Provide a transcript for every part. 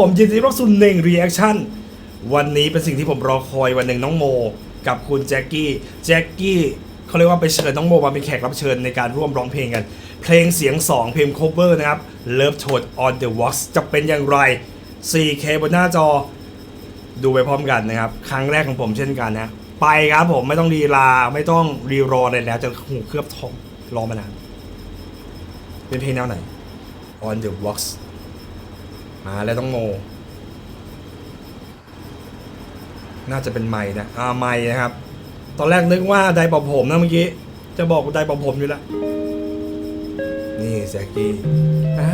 ผมยินดีรับสู่หนึ่งรีแอคชั่นวันนี้เป็นสิ่งที่ผมรอคอยวันหนึ่งน้องโม กับคุณแจ็คกี้แจ็คกี้เขาเรียกว่าไปเชิญน้องโมมาเป็นแขกรับเชิญในการร่วมร้องเพลงกัน เพลงเสียง 2 เพลง cover นะครับ Love Toad on the Wax จะเป็นอย่างไร 4K บนหน้าจอดูไปพร้อมกันนะครับ ครั้งแรกของผมเช่นกันนะ ไปครับผมไม่ต้องรีลาไม่ต้องรีรอเลยแล้วจะหูเคลือบทองรอมานานเป็นเพลงแนวไหน on the wax มาแล้วต้องโม น่าจะเป็นไม้นะอ่าไม้นะครับ ตอนแรกนึกว่าไดป่าผมนะเมื่อกี้ จะบอกว่าไดป่าผมอยู่แล้ว นี่แซกกี้อ่า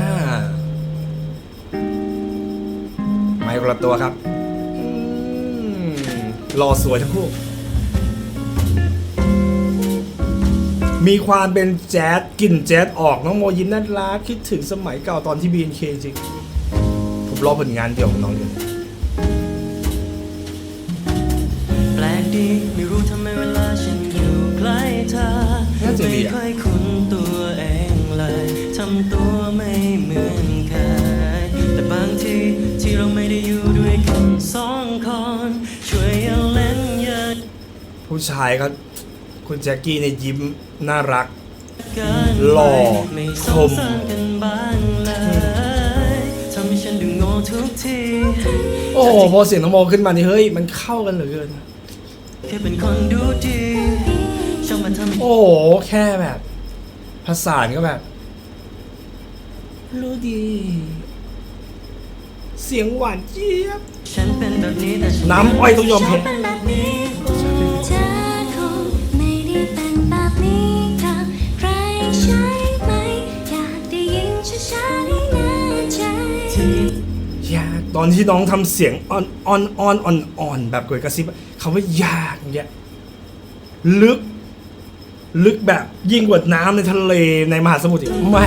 ไม้คนละตัวครับรอสวยทั้งคู่ มีความเป็นแจ๊สกลิ่นแจ๊สออกน้องโมยินน่ารักคิดถึงสมัยเก่าตอนที่ BNK จริง รอผลงานเดี่ยวของน้องอยู่แปลกดีไม่รู้ทำไมเวลาฉันอยู่ใกล้เธอน่าจะดีไม่อะค่อยคุ้นตัวเองเลยทำตัวไม่เหมือนเคยแต่บางทีที่เราไม่ได้อยู่ด้วยกันสองคนช่วยอย่าเล่นอย่าผู้ชายก็คุณแจ็คกี้เนี่ยยิ้มน่ารัก เกินหล่อไม่สคงมสารกันบ้างเลย ทุกทีโอ้โหพอเสียงน้องโมขึ้นมานี่เฮ้ยมันเข้ากันเหลือเกิน แค่เป็นคนดูดีชอบมาทำให้โอ้โหแค่แบบภาษานก็แบบ รู้ดี เสียงหวานเจี๊ยบ ฉันเป็นแบบนี้แต่ฉัน้ำอ้อยต้องยอมแพ้เป็นแบบนี้ ตอนที่น้องทำเสียงอ่อนอ่อนอ่อนอ่อนอ่อนแบบกวยกระซิบคำว่ายากยางเงี้ยลึก ลึกแบบยิ่งกว่าน้ำในทะเลในมหาสมุทรอีกไม่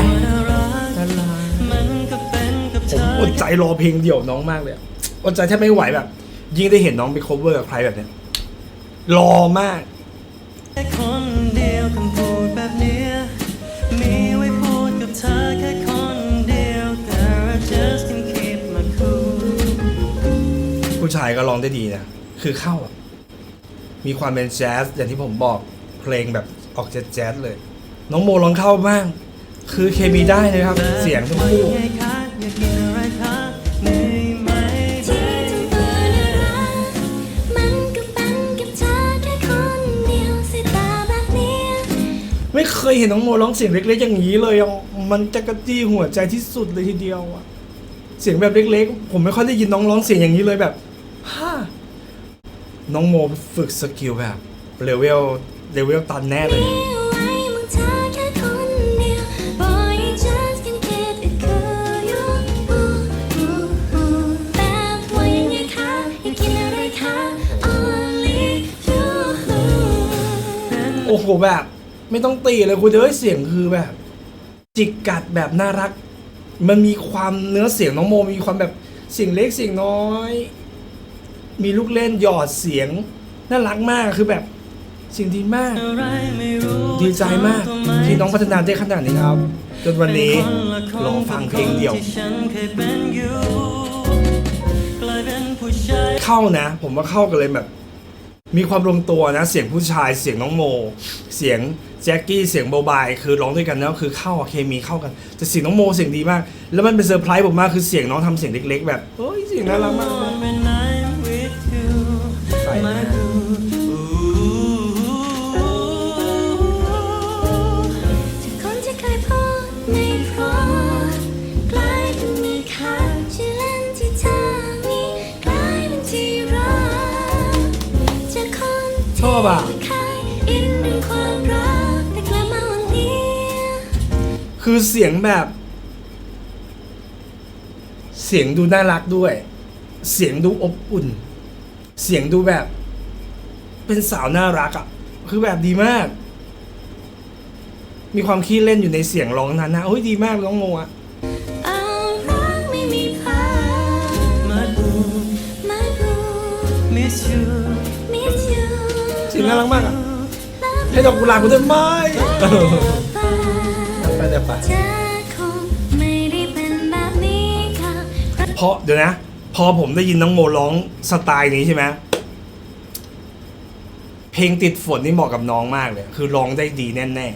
ผมอดใจรอเพลงเดี่ยวน้องมากเลยอะอดใจแทบไม่ไหวแบบ ยิ่งได้เห็นน้องไป cover กับใครแบบเนี้ยรอมาก ผู้ชายก็ร้องได้ดีนะคือเข้า มีความเป็นแจ๊สอย่างที่ผมบอกเพลงแบบออกแจ๊สแจ๊สเลย น้องโมร้องเข้าบ้าง คือเคมีได้นะครับ เสียงทั้งคู่ไม่เคยเห็นน้องโมร้องเสียงเล็ก ๆ อย่างนี้เลยอะมันจะกระจี้หัวใจที่สุดเลยทีเดียวอะเสียงแบบเล็ก ๆ ผมไม่ค่อยได้ยินน้องร้องเสียงอย่างนี้เลยแบบ ฮ่าน้องโมฝึกสกิลแบบเลเวลเลเวลตันแน่เลย โอ้โหแบบ ไม่ต้องตีเลยคุณเอ้ยเสียงคือแบบ จิกกัดแบบน่ารัก มันมีความเนื้อเสียงน้องโมมีความแบบเสียงเล็กเสียงน้อย มีลูกเล่นหยอดเสียง น่ารักมากคือแบบเสียงดีมากอะไรไม่รู้ดีใจมากที่น้องพัฒนาได้ขนาดนี้ครับ จนวันนี้เป็นคละคนรอฟังเพลงเดียวที่ฉันเคยเป็นอยู่กลายเป็นผู้ชายเข้านะ ผมว่าเข้ากันเลยแบบ มีความลงตัวนะ เสียงผู้ชายเสียงน้องโม เสียงแจ็คกี้เสียงโบบายคือร้องด้วยกันแล้วคือเข้าอะเคมีเข้ากันแต่เสียงน้องโมเสียงดีมาก แล้วมันเป็นเซอร์ไพรส์ผมมากคือเสียงน้องทำเสียงเล็ก ๆ แบบเฮ้ยเสียงน่ารักมาก คือเสียงแบบ เสียงดูน่ารักด้วย เสียงดูอบอุ่น เสียงดูแบบ เป็นสาวน่ารักอะ่ะ คือแบบดีมาก มีความขี้เล่นอยู่ในเสียงร้องนั้นนะเฮ้ยดีมากน้องโมอะเอารักไม่มีพา my groove My boo miss you miss you เสียงน่ารักมากอะให้ดอกกุหลาบกูได้ไหมไปไปเดี๋ยวไปเธอคงไม่ได้เป็นแบบนี้ค่ะเพราะเดี๋ยวนะ พอผมได้ยินน้องโมร้องสไตล์นี้ใช่ไหมเพลงติดฝนนี่เหมาะกับน้องมากเลย คือร้องได้ดีแน่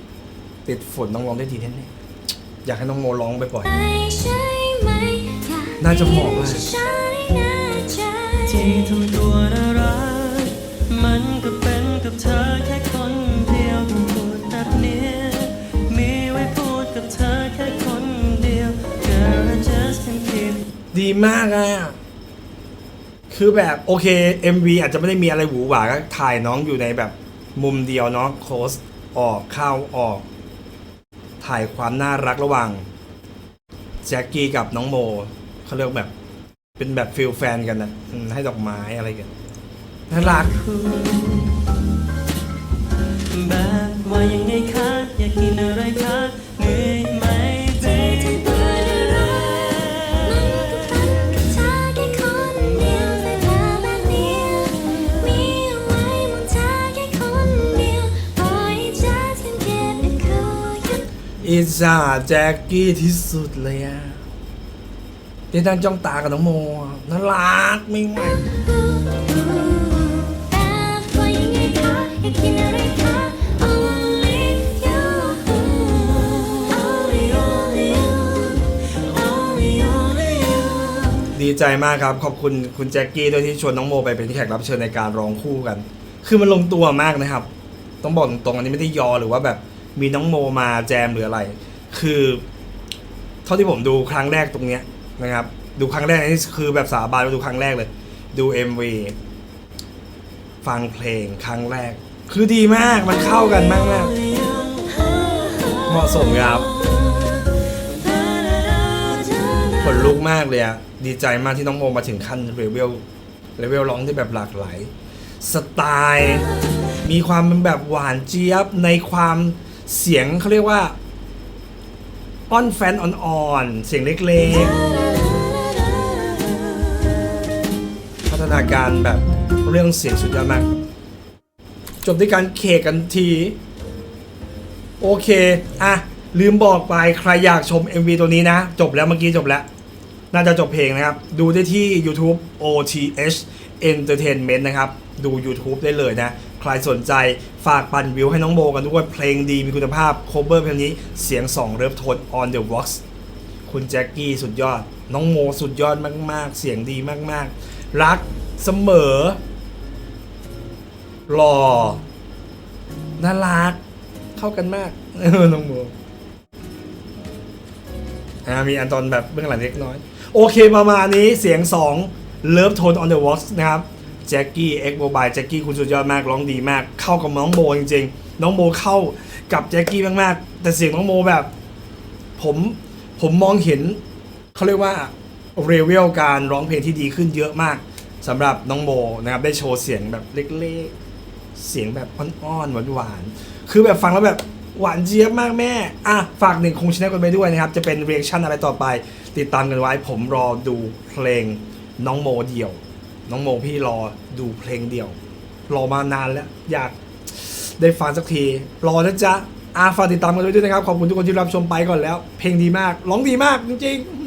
ๆติดฝนต้องร้องได้ดีแน่ๆอยากให้น้องโมร้องไปปล่อยไม่ใช่ไหมอยากน่าจะเหมาะมากฉันแน่ใจที่ทำตัวน่ารัก ดีมากอะคือแบบโอเค MV อาจจะไม่ได้มีอะไรหวือหวาก็ถ่ายน้องอยู่ในแบบมุมเดียวเนาะโคสออกเข้าออก ถ่ายความน่ารักระหว่างแจ็คกี้กับน้องโมเขาเรียกแบบ เป็นแบบฟิลแฟนกันนะให้ดอกไม้อะไรกันน่ารักแบบว่ายังไงคะอยากกินอะไรคะ อิจฉาแจ็คกี้ที่สุดเลยอะที่นั่งจ้องตากับน้องโมน่ารักไม่ไหวดีใจมากครับ ขอบคุณคุณแจ็คกี้ด้วยที่ชวนน้องโมไปเป็นแขกรับเชิญในการร้องคู่กัน คือมันลงตัวมากนะครับ ต้องบอกตรงๆอันนี้ไม่ได้ยอหรือว่าแบบ มีน้องโมมาแจมหรืออะไร คือเท่าที่ผมดูครั้งแรกตรงเนี้ยนะครับ ดูครั้งแรกนี่คือแบบสาบานดูครั้งแรกเลย ดู MV ฟังเพลงครั้งแรก คือดีมากมันเข้ากันมากมากเหมาะสมครับขนลุกมากเลยอะดีใจมากที่น้องโมมาถึงขั้นเลเวลเลเวลร้องที่แบบหลากหลาย สไตล์ มีความเป็นแบบหวานเจี๊ยบในความ เสียงเขาเรียกว่าอ้อนแฟนอ่อนๆเสียงเล็กๆ พัฒนาการแบบเรื่องเสียงสุดยอดมาก จบด้วยการเคกกันที โอเค อะ ลืมบอกไปใครอยากชม MV ตัวนี้นะ จบแล้วเมื่อกี้จบแล้ว น่าจะจบเพลงนะครับ ดูได้ที่ YouTube OTH Entertainment นะครับ ดู YouTube ได้เลยนะ รสนใจฝากปั่นวิวให้น้องโบกันด้วยเพลงดีมีคุณภาพ cover เพลงนี้เสียง2เริฟโทน on the box คุณแจ็คกี้สุดยอด น้องโมสุดยอดมาก ๆ เสียงดีมาก ๆ รักเสมอหล่อน่ารักเข้ากันมากน้องโมมีอันตอนแบบเบื้องหลังเล็กน้อย โอเคประมาณนี้เสียง 2 Love Tone on the Wax นะครับ แจ็คกี้เอ็กโมบายแจ็คกี้คุณสุดยอดมากร้องดีมาก เข้ากับน้องโมจริงๆ น้องโมเข้ากับแจ็คกี้มากๆ แต่เสียงน้องโมแบบ ผมผมมองเห็นเขาเรียกว่าเรเวลการร้องเพลงที่ดีขึ้นเยอะมากสำหรับน้องโมนะครับได้โชว์เสียงแบบเล็กๆ เสียงแบบอ่อนๆหวานๆคือแบบฟังแล้วแบบหวานเจี๊ยบมากแม่ อะ ฝากหนึ่งคงชนลกันไปด้วยนะครับ จะเป็นเรีแอคชั่นอะไรต่อไป ติดตามกันไว้ผมรอดูเพลงน้องโมเดี่ยว น้องโมพี่รอดูเพลงเดี่ยว รอมานานแล้ว อยากได้ฟังสักที รอนะจ๊ะอาฝากติดตามกันไว้ด้วยนะครับ ขอบคุณทุกคนที่รับชมไปก่อนแล้ว เพลงดีมาก ร้องดีมากจริงๆ